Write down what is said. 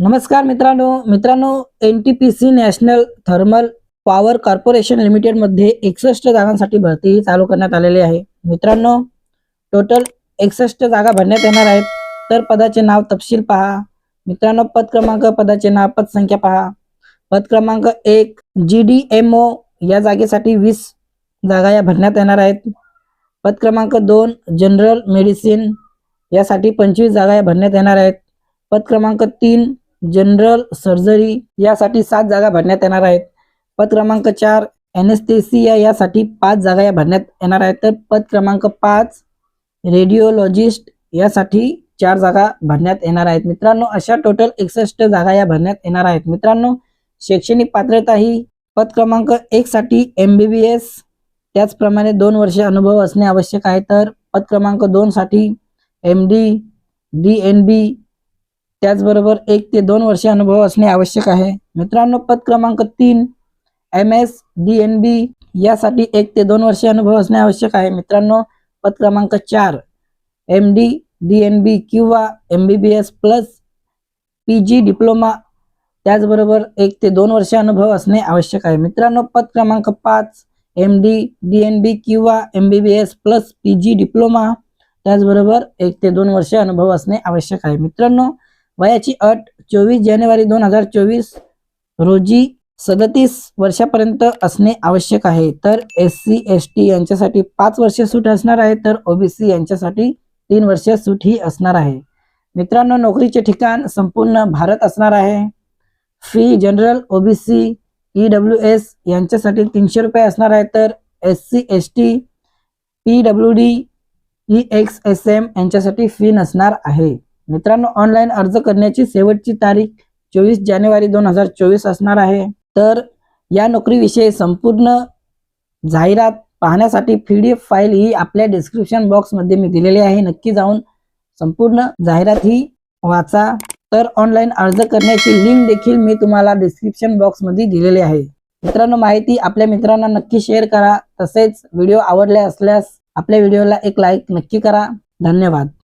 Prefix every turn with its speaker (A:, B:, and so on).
A: नमस्कार मित्रांनो. मित्रांनो N T P C national thermal power corporation लिमिटेडमध्ये एकसष्ट जागांसाठी भरती चालू करण्यात आलेली आहे. मित्रांनो टोटल एकसष्ट जागा भरण्यात येणार आहेत. तर पदाचे नाव तपशील पहा. मित्रांनो पद क्रमांक पदाचे नाव पदसंख्या पहा. पद क्रमांक एक जी डी एम ओ या जागेसाठी वीस जागा या भरण्यात येणार आहेत. पद क्रमांक दोन जनरल मेडिसिन यासाठी पंचवीस जागा या भरण्यात येणार आहेत. पद क्रमांक तीन जनरल सर्जरी यासाठी सात जागा भरण्यात येणार आहेत. पद क्रमांक चार एनेस्थेसिया यासाठी पाच जागा या भरण्यात येणार आहेत. तर पद क्रमांक पाच रेडिओलॉजिस्ट यासाठी चार जागा भरण्यात येणार आहेत. मित्रांनो अशा टोटल एकसष्ट जागा या भरण्यात येणार आहेत. मित्रांनो शैक्षणिक पात्रता ही पद क्रमांक एक साठी एम बी बी एस त्याचप्रमाणे दोन वर्षे अनुभव असणे आवश्यक आहे. तर पद क्रमांक दोन साठी M D D N B त्याचबरोबर एक ते दोन वर्षे अनुभव असणे आवश्यक आहे. मित्रांनो पद क्रमांक तीन M S D N B यासाठी एक ते दोन वर्षे अनुभव असणे आवश्यक आहे. मित्रांनो पद क्रमांक चार M D D N B किंवा M B B S plus P G diploma त्याचबरोबर एक ते दोन वर्षे अनुभव असणे आवश्यक आहे. मित्रांनो पद क्रमांक पाच M D D N B किंवा M B B S plus P G diploma त्याचबरोबर एक ते दोन वर्षे अनुभव असणे आवश्यक आहे. मित्रांनो वयाची अट चोवीस जानेवारी दोन हजार चोवीस रोजी सदतीस वर्षापर्यंत असणे आवश्यक आहे. तर एस सी एस टी यांच्यासाठी पाच वर्ष सूट असणार आहे तर ओबीसी यांच्यासाठी तीन वर्ष सूट ही असणार आहे. मित्रांनो नोकरीचे ठिकाण संपूर्ण भारत असणार आहे. Fee general OBC E W S यांच्यासाठी तीनशे रुपये असणार आहे तर S C S T P W D E X S M यांच्यासाठी फी नसणार आहे. मित्रांनो ऑनलाईन अर्ज करण्याची शेवटची तारीख चोवीस जानेवारी दोन हजार चोवीस असणार आहे. तर या नोकरीविषयी संपूर्ण जाहिरात पाहण्यासाठी पी डी एफ फाईल ही आपल्या डिस्क्रिप्शन बॉक्समध्ये मी दिलेली आहे. नक्की जाऊन संपूर्ण जाहिरात ही वाचा. तर ऑनलाईन अर्ज करण्याची लिंक देखील मी तुम्हाला डिस्क्रिप्शन बॉक्समध्ये दिलेली आहे. मित्रांनो माहिती आपल्या मित्रांना नक्की शेअर करा. तसेच व्हिडिओ आवडले असल्यास आपल्या व्हिडिओला एक लाईक नक्की करा. धन्यवाद.